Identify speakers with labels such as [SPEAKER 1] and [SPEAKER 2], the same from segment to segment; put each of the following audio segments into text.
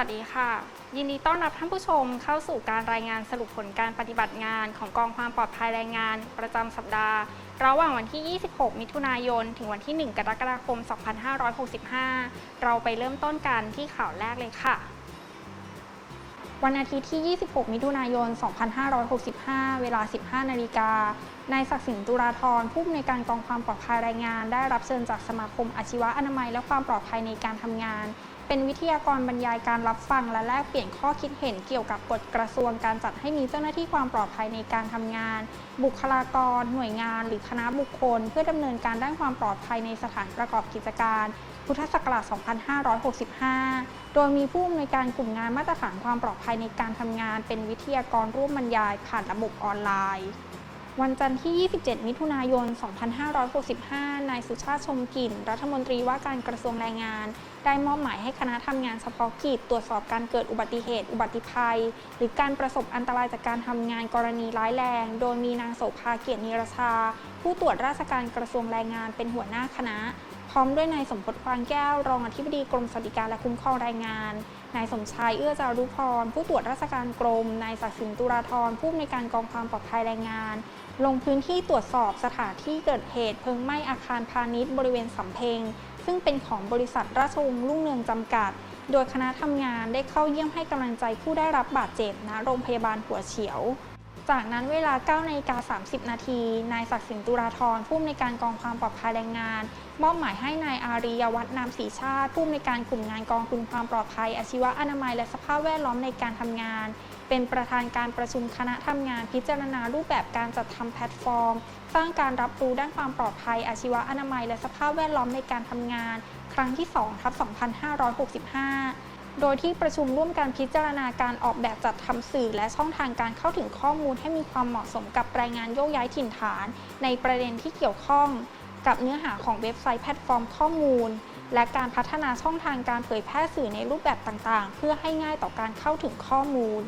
[SPEAKER 1] วัสดีค่ะ ยินดีต้อนรับท่านผู้ชมเข้าสู่การรายงานสรุปผลการปฏิบัติงานของกองความปลอดภัยแรงงาน ประจำสัปดาห์ ระหว่างวันที่ 26 มิถุนายน ถึงวันที่ 1 กรกฎาคม 2565 เราไปเริ่มต้นกันที่ข่าวแรกเลยค่ะ วันอาทิตย์ที่ 26 มิถุนายน 2565 เวลา 15 นาฬิกา นายศักดิ์สินตุราธรผู้อำนวยการกองความปลอดภัยแรงงาน ได้รับเชิญจากสมาคมอาชีวะอนามัย และความปลอดภัยในการทำงาน เป็นวิทยากรบรรยายการรับฟังและแลกเปลี่ยนข้อคิดเห็นเกี่ยวกับกฎกระทรวงการจัดให้มีเจ้าหน้าที่ความปลอดภัยในการทำงาน บุคลากร หน่วยงาน หรือคณะบุคคล เพื่อดำเนินการด้านความปลอดภัยในสถานประกอบกิจการพุทธศักราช 2565 โดยมีผู้อำนวยการกลุ่มงานมาตรฐานความปลอดภัยในการทำงาน เป็นวิทยากรร่วมบรรยายผ่านระบบออนไลน์ วันจันทร์ที่ 27 มิถุนายน 2565 นายสุชาติชมกลิ่น รัฐมนตรีว่าการกระทรวงแรงงาน ได้มอบหมายให้คณะทำงานเฉพาะกิจตรวจสอบการเกิดอุบัติเหตุ อุบัติภัย หรือการประสบอันตรายจากการทำงานกรณีร้ายแรง โดยมีนางโสภาเกียรตินิรชา ผู้ตรวจราชการกระทรวงแรงงานเป็นหัวหน้าคณะ พร้อมด้วยนายสมพศควางแก้ว รองอธิบดีกรมสวัสดิการและคุ้มครองแรงงาน นายสมชายเอื้อจารุพร ผู้ตรวจราชการกรม นายศักดิ์สินตุราธรผู้อำนวยการกองความปลอดภัยแรงงาน ลงพื้นที่ตรวจสอบสถานที่เกิดเหตุเพลิงไหม้อาคารพาณิชย์บริเวณสำเพ็ง ซึ่งเป็นของบริษัทราชวงศ์รุ่งเรืองจำกัด โดยคณะทำงานได้เข้าเยี่ยมให้กำลังใจผู้ได้รับบาดเจ็บณโรงพยาบาลหัวเฉียว จากนั้นเวลา9นาฬิกา30 นาที นายศักดิ์สินตุราธรผู้อำนวยการกองความปลอดภัยแรงงาน มอบหมายให้นายอารียวัฒนามศรีชาติผู้อำนวยการกลุ่มงานกองทุนความปลอดภัย อาชีวะอนามัยและสภาพแวดล้อมในการทำงาน เป็นประธานการประชุมคณะทำงานพิจารณารูปแบบการจัดทำแพลตฟอร์ม สร้างการรับรู้ด้านความปลอดภัย อาชีวะอนามัย และสภาพแวดล้อมในการทำงาน ครั้งที่2ทับ2565 โดยที่ประชุมร่วมกันพิจารณาการออกแบบจัดทำสื่อ และช่องทางการเข้าถึงข้อมูลให้มีความเหมาะสมกับรายงานโยกย้ายถิ่นฐาน ในประเด็นที่เกี่ยวข้อง กับเนื้อหาของเว็บไซต์แพลตฟอร์มข้อมูล และการพัฒนาช่องทางการเผยแพร่สื่อในรูปแบบต่างๆ เพื่อให้ง่ายต่อการเข้าถึงข้อมูล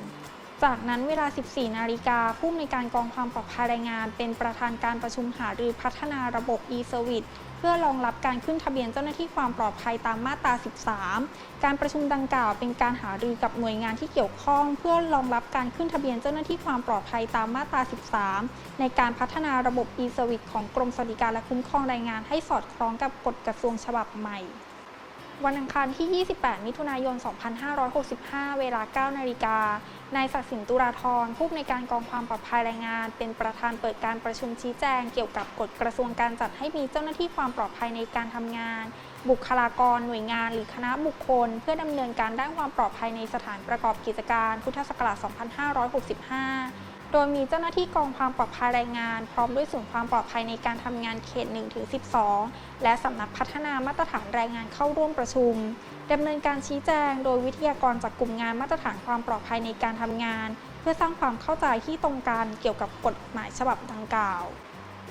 [SPEAKER 1] จากนั้นเวลา 14 นาฬิกาผู้อำนวยการกองความปลอดภัยแรงงาน เป็นประธานการประชุมหารือพัฒนาระบบ e-service พื่อรองรับการขึ้นทะเบียนเจ้าหน้าที่ความปลอดภัยตามมาตรา 13 การประชุมดังกล่าวเป็นการหารือกับหน่วยงานที่เกี่ยวข้อง เพื่อรองรับการขึ้นทะเบียนเจ้าหน้าที่ความปลอดภัยตามมาตรา 13 ในการพัฒนาระบบ e-service ของกรมสวัสดิการและคุ้มครองแรงงานให้สอดคล้องกับกฎกระทรวงฉบับใหม่ วันอังคารที่ 28 มิถุนายน 2565 เวลา 9 นาฬิกา นายศักดิ์สินตุราธรผู้อำนวยการกองความปลอดภัยแรงงาน เป็นประธานเปิดการประชุมชี้แจง เกี่ยวกับกฎกระทรวงการจัดให้มีเจ้าหน้าที่ความปลอดภัยในการทำงาน บุคลากร หน่วยงาน หรือคณะบุคคล เพื่อดำเนินการด้านความปลอดภัยในสถานประกอบกิจการ พุทธศักราช 2565 โดยมีเจ้าหน้าที่กองความปลอดภัยแรงงาน พร้อมด้วยศูนย์ความปลอดภัยในการทำงานเขต1-12 และสำนักพัฒนามาตรฐานแรงงานเข้าร่วมประชุมดำเนินการชี้แจงโดยวิทยากรจากกลุ่มงานมาตรฐานความปลอดภัยในการทำงาน เพื่อสร้างความเข้าใจที่ตรงกันเกี่ยวกับกฎหมายฉบับดังกล่าว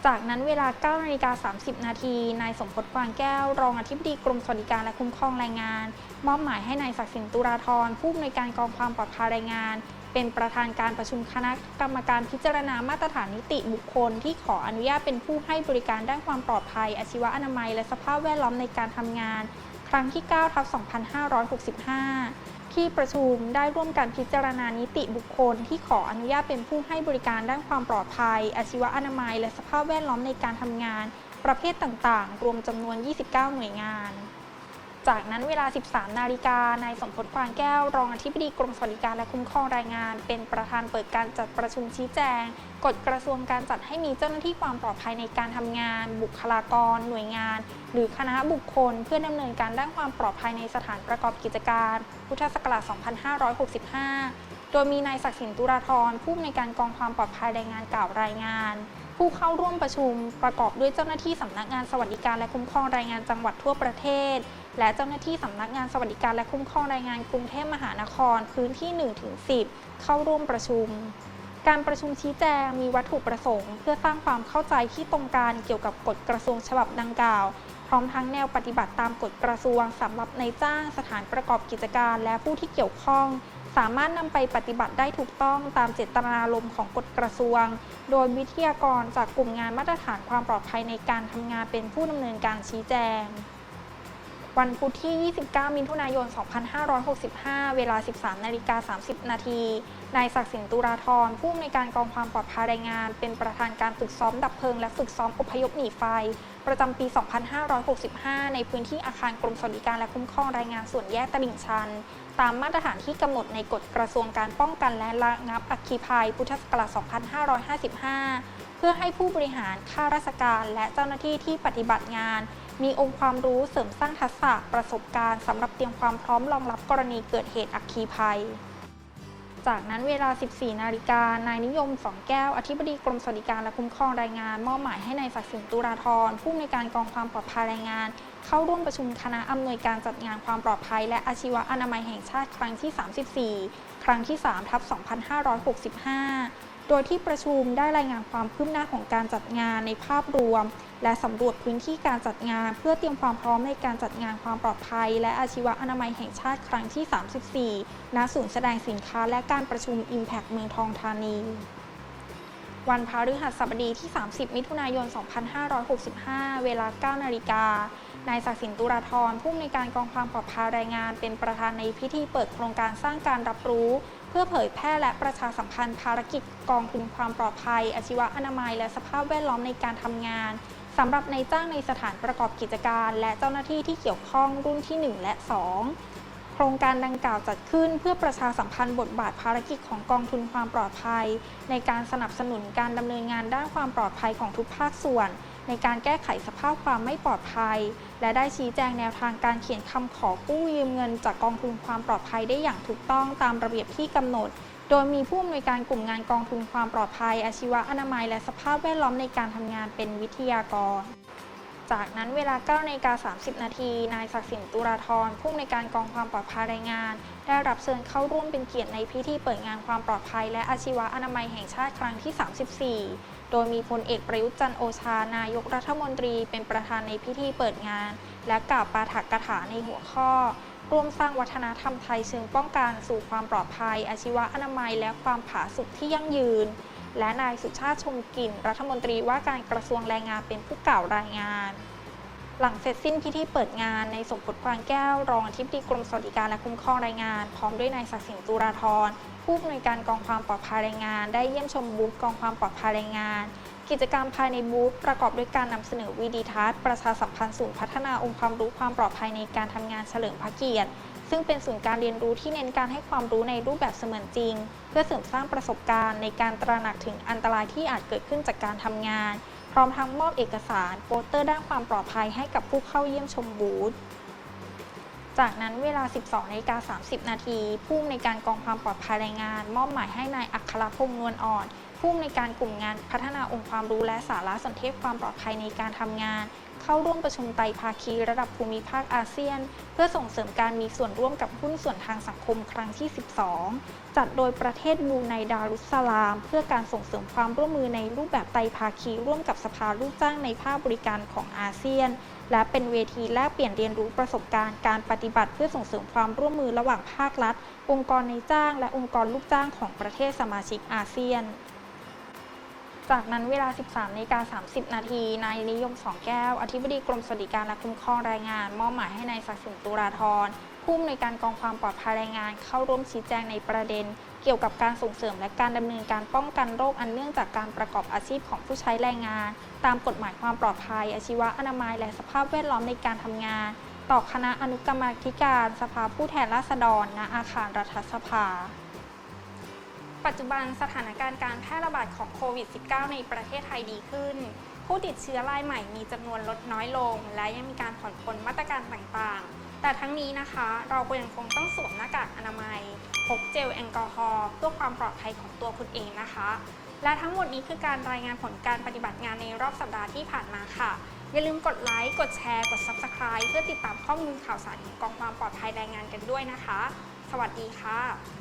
[SPEAKER 1] จากนั้นเวลา9นาฬิกา30 นาที นายสมพศกวางแก้ว รองอธิบดีกรมสวัสดิการและคุ้มครองแรงงาน มอบหมายให้นายศักดิ์สินตุราธรผู้อำนวยการกองความปลอดภัยแรงงาน เป็นประธานการประชุมคณะกรรมการพิจารณามาตรฐานนิติบุคคล ที่ขออนุญาตเป็นผู้ให้บริการด้านความปลอดภัย อาชีวอนามัย และสภาพแวดล้อมในการทำงาน ครั้งที่9ทับ2565 ที่ประชุมได้ร่วมกันพิจารณานิติบุคคล ที่ขออนุญาตเป็นผู้ให้บริการด้านความปลอดภัย อาชีวอนามัย และสภาพแวดล้อมในการทำงาน ประเภทต่างๆ รวมจำนวน 29 หน่วยงาน จากนั้นเวลา 13 นาฬิกา นายสมพศควางแก้ว รองอธิบดีกรมสวัสดิการและคุ้มครองแรงงาน เป็นประธานเปิดการจัดประชุมชี้แจง กฎกระทรวงการจัดให้มีเจ้าหน้าที่ความปลอดภัยในการทำงาน บุคลากร หน่วยงาน หรือคณะบุคคล เพื่อดำเนินการด้านความปลอดภัยในสถานประกอบกิจการ พุทธศักราช 2565 โดยมีนายศักดิ์สินตุราธรผู้อำนวยการกองความปลอดภัยแรงงานกล่าวรายงาน ผู้เข้าร่วมประชุมประกอบด้วยเจ้าหน้าที่สำนักงานสวัสดิการและคุ้มครองแรงงานจังหวัดทั่วประเทศ และเจ้าหน้าที่สำนักงานสวัสดิการและคุ้มครองแรงงานกรุงเทพมหานครพื้นที่1-10 เข้าร่วมประชุม การประชุมชี้แจงมีวัตถุประสงค์ เพื่อสร้างความเข้าใจที่ตรงกันเกี่ยวกับกฎกระทรวงฉบับดังกล่าว พร้อมทั้งแนวปฏิบัติตามกฎกระทรวงสำหรับในายจ้างสถานประกอบกิจการ และผู้ที่เกี่ยวข้อง สามารถนำไปปฏิบัติได้ถูกต้องตามเจตนารมณ์ของกฎกระทรวง โดยวิทยากรจากกลุ่มงานมาตรฐานความปลอดภัยในการทำงานเป็นผู้ดำเนินการชี้แจง วันพุธที่ 29 มิถุนายน 2565 เวลา 13 นาฬิกา 30 นาที นายศักดิ์สินตุราธรผู้อำนวยการกองความปลอดภัยแรงงาน เป็นประธานการฝึกซ้อมดับเพลิงและฝึกซ้อมอพยพหนีไฟ ประจำปี 2565 ในพื้นที่อาคารกรมสวัสดิการและคุ้มครองแรงงานส่วนแยกตลิ่งชัน ตามมาตรฐานที่กำหนดในกฎกระทรวงการป้องกันและระงับอัคคีภัย พุทธศักราช 2555 เพื่อให้ผู้บริหารข้าราชการ และเจ้าหน้าที่ที่ปฏิบัติงาน มีองค์ความรู้เสริมสร้างทักษะประสบการณ์สำหรับเตรียมความพร้อมรองรับกรณีเกิดเหตุอัคคีภัย จากนั้นเวลา 14 นาฬิกานายนิยมสองแก้ว อธิบดีกรมสวัสดิการและคุ้มครองแรงงาน มอบหมายให้นายศักดิ์สินตุราธรผู้อำนวยการกองความปลอดภัยแรงงาน เข้าร่วมประชุมคณะอำนวยการจัดงานความปลอดภัย และอาชีวะอนามัยแห่งชาติครั้งที่ 34 ครั้งที่ 3 ทับ 2565 โดยที่ประชุมได้รายงานความคืบหน้าของการจัดงานในภาพรวม และสำรวจพื้นที่การจัดงาน เพื่อเตรียมความพร้อมในการจัดงานความปลอดภัย และอาชีวะอนามัยแห่งชาติครั้งที่ 34 ณ ศูนย์แสดงสินค้าและการประชุม Impact เมืองทองธานี วันพฤหัสบดีที่ 30 มิถุนายน 2565 เวลา 9 นาฬิกานายศักดิ์สินตุราธรผู้อำนวยการกองความปลอดภัยแรงงาน เป็นประธานในพิธีเปิดโครงการสร้างการรับรู้ เพื่อเผยแพร่และประชาสัมพันธ์ภารกิจกองทุนความปลอดภัย อาชีวะอนามัย และสภาพแวดล้อมในการทำงานสำหรับในายจ้างในสถานประกอบกิจการ และเจ้าหน้าที่ที่เกี่ยวข้องรุ่นที่ 1 และ 2 โครงการดังกล่าวจัดขึ้นเพื่อประชาสัมพันธ์บทบาทภารกิจของกองทุนความปลอดภัย ในการสนับสนุนการดำเนินงานด้านความปลอดภัยของทุกภาคส่วน ในการแก้ไขสภาพความไม่ปลอดภัย และได้ชี้แจงแนวทางการเขียนคำขอกู้ยืมเงิน จากกองทุนความปลอดภัยได้อย่างถูกต้องตามระเบียบที่กำหนด โดยมีผู้อำนวยการกลุ่มงานกองทุนความปลอดภัย อาชีวะอนามัย และสภาพแวดล้อมในการทำงานเป็นวิทยากรจากนั้นเวลา9นาฬิกา30 นาที นายศักดิ์สินตุราธรผู้อำนวยการกองความปลอดภัยแรงงาน ได้รับเชิญเข้าร่วมเป็นเกียรติในพิธีเปิดงานความปลอดภัย และอาชีวะอนามัยแห่งชาติครั้งที่ 34 โดยมีพลเอกประยุทธ์จันโอชานายกรัฐมนตรีเป็นประธานในพิธีเปิดงาน และกล่าวปาฐกถาในหัวข้อ ร่วมสร้างวัฒนธรรมไทยเชิงป้องกันสู่ความปลอดภัย อาชีวะอนามัย และความผาสุกที่ยั่งยืน และนายสุชาติชมกลิ่น รัฐมนตรีว่าการกระทรวงแรงงานเป็นผู้กล่าวรายงานหลังเสร็จสิ้นพิธีเปิดงานในสมพลกวางแก้ว รองอธิบดีกรมสวัสดิการและคุ้มครองแรงงาน พร้อมด้วยนายศักดิ์สินตุราธร ผู้อำนวยการกองความปลอดภัยแรงงาน ได้เยี่ยมชมบูธกองความปลอดภัยแรงงาน กิจกรรมภายในบูธประกอบด้วยการนำเสนอวิดีทัศน์ประชาสัมพันธ์ศูนย์พัฒนาองค์ความรู้ความปลอดภัยในการทำงานเฉลิมพระเกียรติ ซึ่งเป็นศูนย์การเรียนรู้ที่เน้นการให้ความรู้ในรูปแบบเสมือนจริง เพื่อเสริมสร้างประสบการณ์ในการตระหนักถึงอันตรายที่อาจเกิดขึ้นจากการทำงาน พร้อมทั้งมอบเอกสาร โปสเตอร์ด้านความปลอดภัยให้กับผู้เข้าเยี่ยมชมบูธ จากนั้นเวลา 12นาฬิกา30 นาทีผู้ในการกองความปลอดภัยแรงงาน มอบหมายให้นายอัครพงษ์นวลอ่อนผู้ในการกลุ่มงานพัฒนาองค์ความรู้และสารสนเทศความปลอดภัยในการทำงาน เข้าร่วมประชุมไตภาคีระดับภูมิภาคอาเซียน เพื่อส่งเสริมการมีส่วนร่วมกับหุ้นส่วนทางสังคมครั้งที่ 12 จัดโดยประเทศบูไนดารุสลาม เพื่อการส่งเสริมความร่วมมือในรูปแบบไตภาคีร่วมกับสภาลูกจ้างในภาคบริการของอาเซียน และเป็นเวทีแลกเปลี่ยนเรียนรู้ประสบการณ์การปฏิบัติเพื่อส่งเสริมความร่วมมือระหว่างภาครัฐ องค์กรในจ้าง และองค์กรลูกจ้างของประเทศสมาชิกอาเซียน จากนั้นเวลา 13นาฬิกา30 นาทีนายนิยมสองแก้ว อธิบดีกรมสวัสดิการและคุ้มครองแรงงาน มอบหมายให้นายศักดิ์สินตุราธรผู้อำนวยการกองความปลอดภัยแรงงาน เข้าร่วมชี้แจงในประเด็น เกี่ยวกับการส่งเสริมและการดำเนินการป้องกันโรคอันเนื่องจากการประกอบอาชีพของผู้ใช้แรงงาน ตามกฎหมายความปลอดภัย อาชีวะอนามัย และสภาพแวดล้อมในการทำงาน ต่อคณะอนุกรรมาธิการ สภาผู้แทนราษฎรณอาคารรัฐสภา ปัจจุบันสถานการณ์การแพร่ระบาดของโควิด -19 ในประเทศไทยดีขึ้น ผู้ติดเชื้อรายใหม่มีจำนวนลดน้อยลง และยังมีการผ่อนปลนมาตรการต่างๆ แต่ทั้งนี้นะคะ เราก็ยังคงต้องสวมหน้ากากอนามัยพกเจลแอลกอฮอล์เพื่อความปลอดภัยของตัวคุณเองนะคะ และทั้งหมดนี้คือการรายงานผลการปฏิบัติงานในรอบสัปดาห์ที่ผ่านมาค่ะ อย่าลืมกดไลค์ กดแชร์ กด Subscribe เพื่อติดตามข้อมูลข่าวสารของกองความปลอดภัยแรงงานกันด้วยนะคะ สวัสดีค่ะ